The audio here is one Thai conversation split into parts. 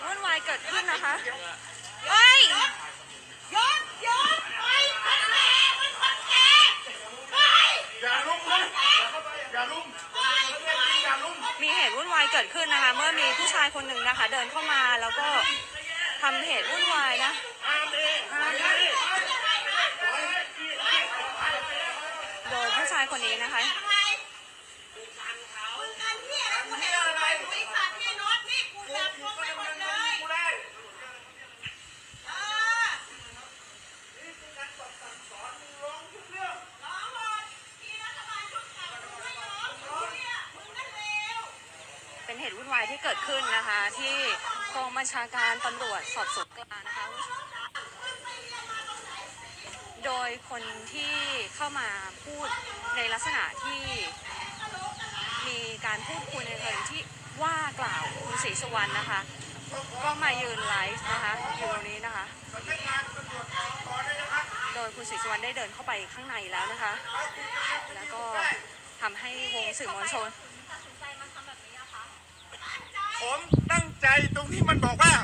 เฮ้ยยศยศไปคนแก่มันคนแก่ไปอย่าลุมนะอย่าลุมอย่าลุมมีเหตุวุ่นวายเกิดขึ้นนะคะ เมื่อมีผู้ชายคนหนึ่งนะคะ เดินเข้ามาแล้วก็ทำเหตุวุ่นวายนะ อามเองอามเอง โดยผู้ชายคนนี้นะคะ ทำไมมึงกันที่อะไรกูเห็นอะไรบริษัทเนี่ยโน้ตนี่กูจับลงไปหมดเลย กูได้ เออร้องหมดที่รัฐบาลชุดเก่ามึงไม่ร้องมึงเนี่ยมึงนั่นเลว เป็นเห ตุวุ่นวายที่เกิดขึ้นนะคะ ที่กองบัญชาการตำรวจสอบสวนกลางนะคะ โดยคนที่เข้ามาพูดในลักษณะที่มีการพูดคุยในเชิงที่ว่ากล่าวคุณศรีสุวรรณนะคะ ก็มายืนไลฟ์นะคะอยู่ตรงนี้นะคะ โดยคุณศรีสุวรรณได้เดินเข้าไปข้างในแล้วนะคะ แล้วก็ทำให้วงสื่อมวลชน ผมตั้งใจตรงที่มันบอกว่า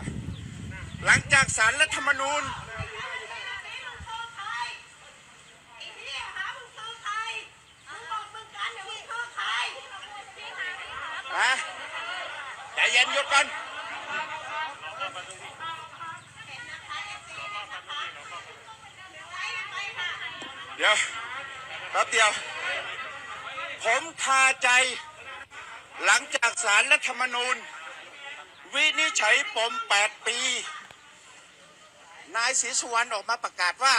หลังจากสารรัฐธรรมนูญไอ้เหี้ยหามึงคือใครมึงบอกมึงกันเดี๋ยวมึงคือใครนะใจเย็นหยุดกันเดี๋ยวแป๊บเดียว ผมคาใจหลังจากสารรัฐธรรมนูญ วินิจฉัยปม 8 ปี นายศรีสุวรรณออกมาประกาศว่า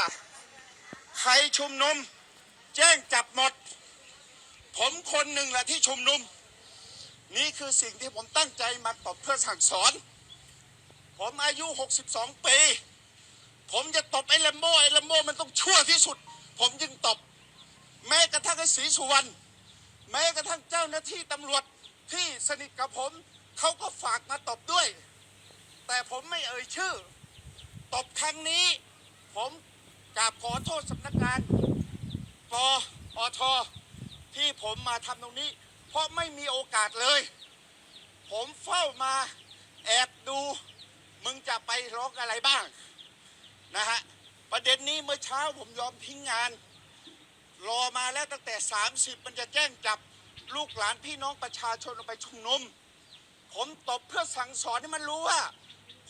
ใครชุมนุม แจ้งจับหมด ผมคนหนึ่งแหละที่ชุมนุม นี่คือสิ่งที่ผมตั้งใจมาตบเพื่อสั่งสอน ผมอายุ 62 ปี ผมจะตบไอ้ลมโบ้ไอ้ลมโบ้มันต้องชั่วที่สุด ผมจึงตบ แม้กระทั่งไอ้ศรีสุวรรณแม้กระทั่งเจ้าหน้าที่ตำรวจที่สนิทกับผม เขาก็ฝากมาตบด้วย แต่ผมไม่เอ่ยชื่อ ตบครั้งนี้ ผมกราบขอโทษสำนักงานปออทที่ผมมาทำตรงนี้ เพราะไม่มีโอกาสเลย ผมเฝ้ามาแอบดู มึงจะไปร้องอะไรบ้างนะฮะประเด็นนี้เมื่อเช้าผมยอมทิ้งงาน รอมาแล้วตั้งแต่ 30 มันจะแจ้งจับลูกหลานพี่น้องประชาชนไปชุมนุม ผมตบเพื่อสั่งสอนให้มันรู้ว่า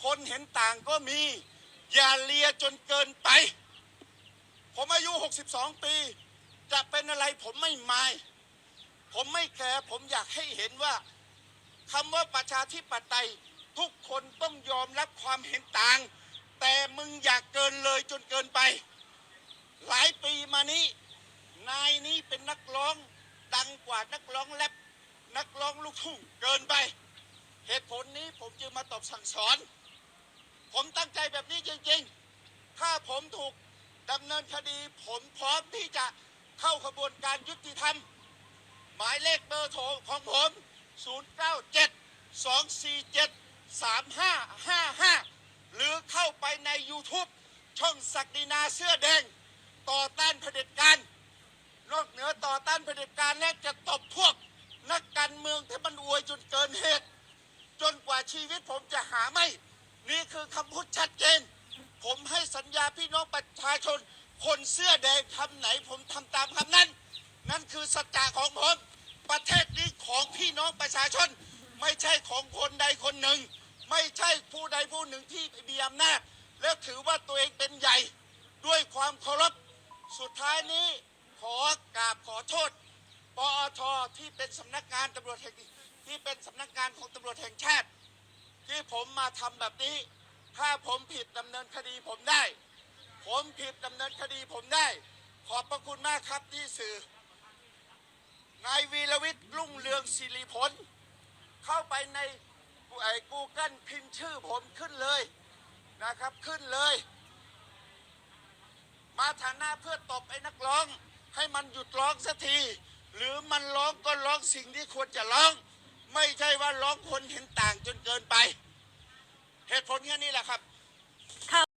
คนเห็นต่างก็มี อย่าเลียจนเกินไป ผมอายุ 62 ปี จะเป็นอะไรผมไม่มาย ผมไม่แคร์ผมอยากให้เห็นว่าคำว่าประชาธิปไตยทุกคนต้องยอมรับความเห็นต่าง แต่มึงอยากเกินเลยจนเกินไป หลายปีมานี้ นายนี้เป็นนักร้องดังกว่านักร้องแรปนักร้องลูกทุ่งเกินไป เหตุผลนี้ผมจึงมาตอบสั่งสอน ผมตั้งใจแบบนี้จริงๆ ถ้าผมถูกดำเนินคดี ผมพร้อมที่จะเข้าขบวนการยุติธรรม หมายเลขเบอร์โทรของผม 097 247 3555 หรือเข้าไปใน YouTube ช่องศักดินาเสื้อแดง ต่อต้านเผด็จการนอกเหนือต่อต้านเผด็จการและจะตบพวกนักการเมืองที่มันอวยจนเกินเหตุ จนกว่าชีวิตผมจะหาไม่ นี่คือคำพูดชัดเจน ผมให้สัญญาพี่น้องประชาชน คนเสื้อแดงทำไหนผมทำตามคำนั้น นั่นคือสัจจะของผม ประเทศนี้ของพี่น้องประชาชน ไม่ใช่ของคนใดคนหนึ่ง ไม่ใช่ผู้ใดผู้หนึ่งที่มีอำนาจแล้วถือว่าตัวเองเป็นใหญ่ด้วยความเคารพสุดท้ายนี้ขอกราบขอโทษปอทที่เป็นสำนักงานตำรวจแห่งที่เป็นสำนักงานของตำรวจแห่งชาติ ที่ผมมาทำแบบนี้ ถ้าผมผิดดำเนินคดีผมได้ ผมผิดดำเนินคดีผมได้ ขอบพระคุณมากครับที่สื่อนายวีรวิทย์รุ่งเรืองศิริผลเข้าไปในไอ้กูเกิลพิมพ์ชื่อผมขึ้นเลยนะครับขึ้นเลย มาฐานะเพื่อตบไอ้นักร้อง ให้มันหยุดร้องสักที หรือมันร้องก็ร้องสิ่งที่ควรจะร้อง ไม่ใช่ว่าร้องคนเห็นต่างจนเกินไป เหตุผลแค่นี้แหละครับ